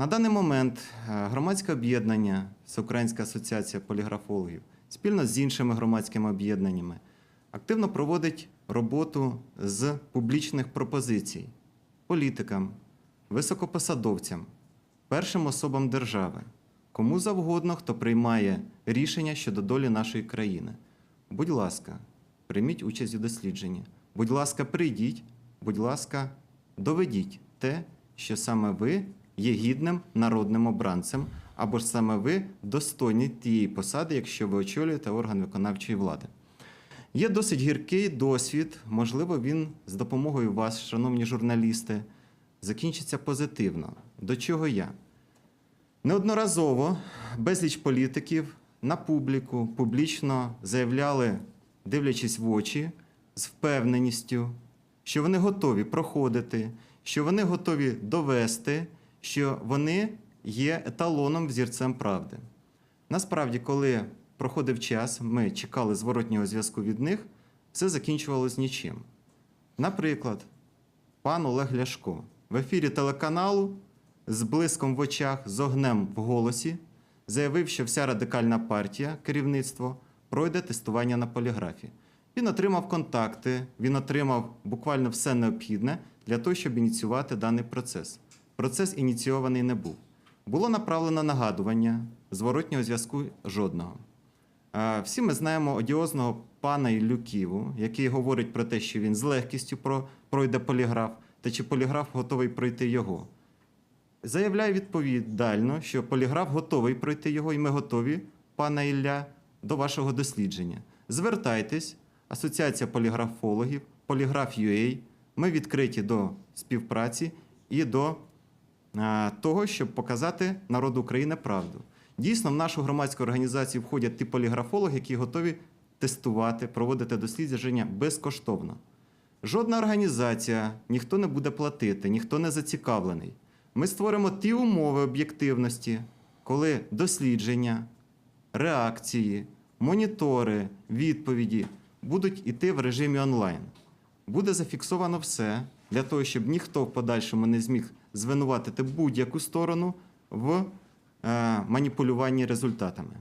На даний момент е, громадське об'єднання Всеукраїнська асоціація поліграфологів спільно з іншими громадськими об'єднаннями активно проводить роботу з публічних пропозицій політикам, високопосадовцям, першим особам держави, кому завгодно, хто приймає рішення щодо долі нашої країни. Будь ласка, прийміть участь у дослідженні. Будь ласка, прийдіть, будь ласка, доведіть те, що саме ви є гідним народним обранцем, або ж саме ви достойні тієї посади, якщо ви очолюєте орган виконавчої влади. Є досить гіркий досвід, можливо, він з допомогою вас, шановні журналісти, закінчиться позитивно. До чого я? Неодноразово безліч політиків на публіку публічно заявляли, дивлячись в очі, з впевненістю, що вони готові проходити, що вони готові довести, що вони є еталоном взірцем правди. Насправді, коли проходив час, ми чекали зворотнього зв'язку від них, все закінчувалось нічим. Наприклад, пан Олег Ляшко в ефірі телеканалу з блиском в очах, з огнем в голосі заявив, що вся радикальна партія, керівництво, пройде тестування на поліграфі. Він отримав контакти, він отримав буквально все необхідне для того, щоб ініціювати даний процес. Процес ініційований не був. Було направлено нагадування, зворотнього зв'язку жодного. Е, Всі ми знаємо одіозного пана Іллю Ківу, який говорить про те, що він з легкістю пройде поліграф, та чи поліграф готовий пройти його. Заявляю відповідально, що поліграф готовий пройти його, і ми готові, пане Ілля, до вашого дослідження. Звертайтесь, Асоціація поліграфологів, Поліграф.UA. Ми відкриті до співпраці і до того, щоб показати народу України правду. Дійсно, в нашу громадську організацію входять ті поліграфологи, які готові тестувати, проводити дослідження безкоштовно. Жодна організація, ніхто не буде платити, ніхто не зацікавлений. Ми створимо ті умови об'єктивності, коли дослідження, реакції, монітори, відповіді будуть іти в режимі онлайн. Буде зафіксовано все для того, щоб ніхто в подальшому не зміг звинуватити будь-яку сторону в е, маніпулюванні результатами.